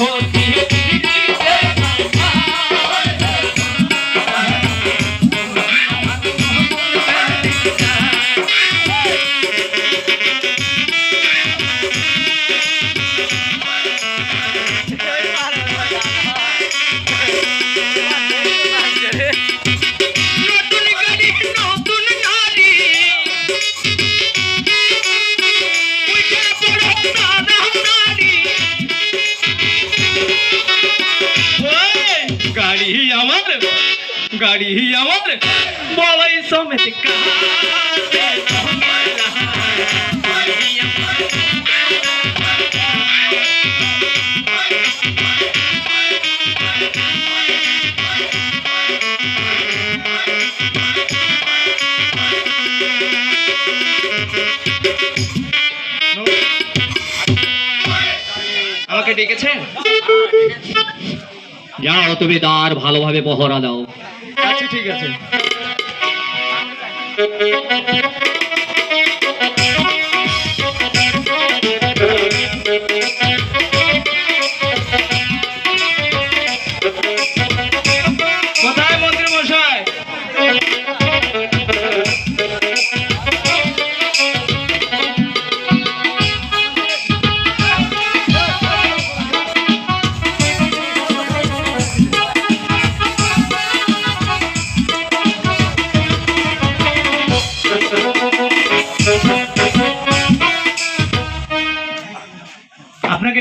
upon গাড়ি আমার বলাই সমেত কাছে গাড়ি আমার আমাকে ডেকেছেন? যাও তুমি দ্বার ভালোভাবে পহরা দাও। আচ্ছা ঠিক আছে।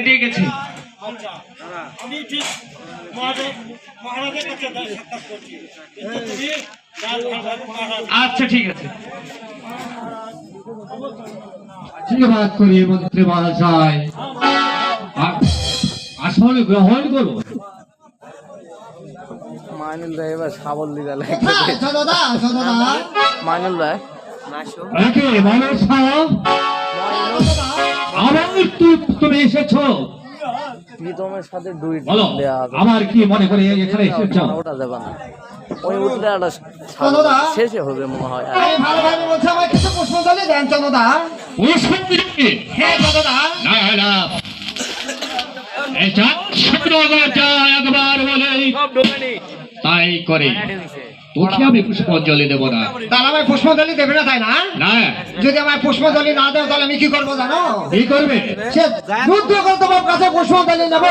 আপনাকে ডেকেছে আমি ঠিক মহারাজের কাছে সাক্ষাৎ করছি। কিন্তু তুমি যার ভালো মহারাজ। আচ্ছা ঠিক আছে। আশীর্বাদ করি মন্ত্রী মহাশয়। আসন গ্রহণ করো মাইনুল ভাই এবার সাবল দিদা মাইনুল ভাই তুমি এসেছ। প্রীতমের সাথে দুই বলো আমার কি মনে করে এখানে এসেছ? ওটা দেবা না। ওই উঠলে একটা শেষে হবে মনে হয়। ভালোভাবে বলছি আমার কিছু পুষ্পজলি দেন চন্দ্রদা পুষ্পঞ্জলি হ্যাঁ চন্দ্রদা না। না এটা একবার বলে তাই করে। তোকে আমি পুষ্পাঞ্জলি দেবো না। তাহলে আমায় পুষ্পজলি দেবে না তাই না? না। যদি আমায় পুষ্পাঞ্জলি না দেয় তাহলে আমি কি করব জানো? কি করবে? সে যুদ্ধ করে তোমার কাছে পুষ্পাঞ্জলি নেব